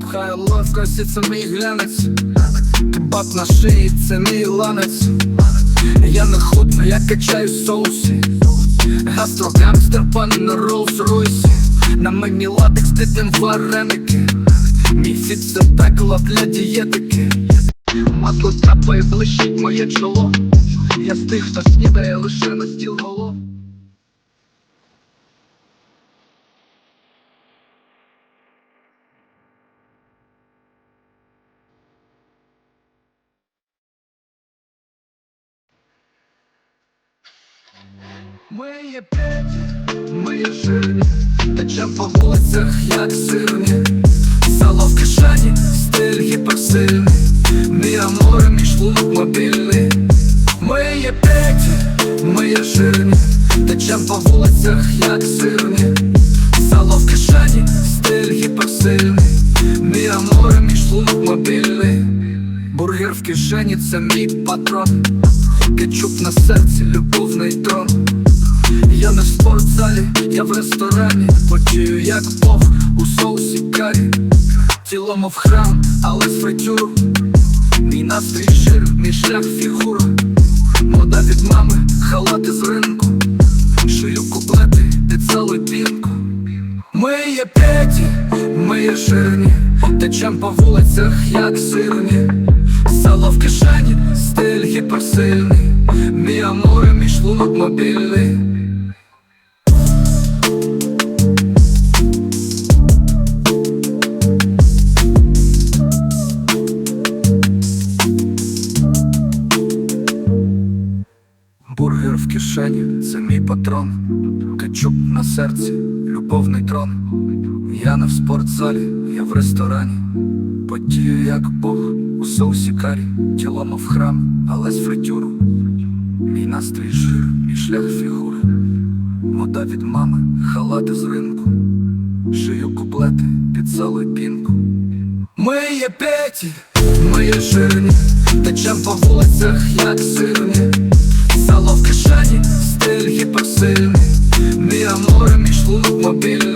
Пхаю ловкості, це мій глянець. Кебаб на шиї, це мій ланець? Я не худно, я качаю соусі Гастрогамстер, пане на Роллс-Ройсі На мені латекс, титим вареники. Фіт це пекло для дієтики. Масло трапає, блищить моє чоло. Я з тих, хто снідає лише на стіл голов Моє п'ять, моє жирні. Течем по вулицях, як сирні. Сало в кишені, стиль гіперсильний. Мій аморе, мій шлунок мобільний. Моє п'ять, моє жирні. Течем по вулицях, як сирні. Сало в кишені, стиль гіперсильний. Мій аморе, мій шлунок мобільний. Бургер в кишені, це мій патрон. Кетчуп на серці, любовний трон не в спортзалі, я в ресторані. Потію як Бог у соусі карі. Тіло мов храм, але з фритюру. Мій настрій жир, мій шлях фігура. Мода від мами, халати з ринку. Шию куплети, під залипінку Ми є п'яті, ми є жирні. Течем по вулицях, як сирні. Сало в кишені, стиль гіперсильний. Мій аморе, мій шлунок мобільний кишені, це мій патрон. Кетчуп на серці, любовний трон. Я не в спортзалі, я в ресторані. Потію як Бог у соусі карі. Тіло мов храм, але з фритюру. Мій настрій жир, мій шлях фігури. Мода від мами, халати з ринку. Шию куплети під залипінку Ми є п'яті, ми є жирні. Течем по вулицях, як сирні в кишені,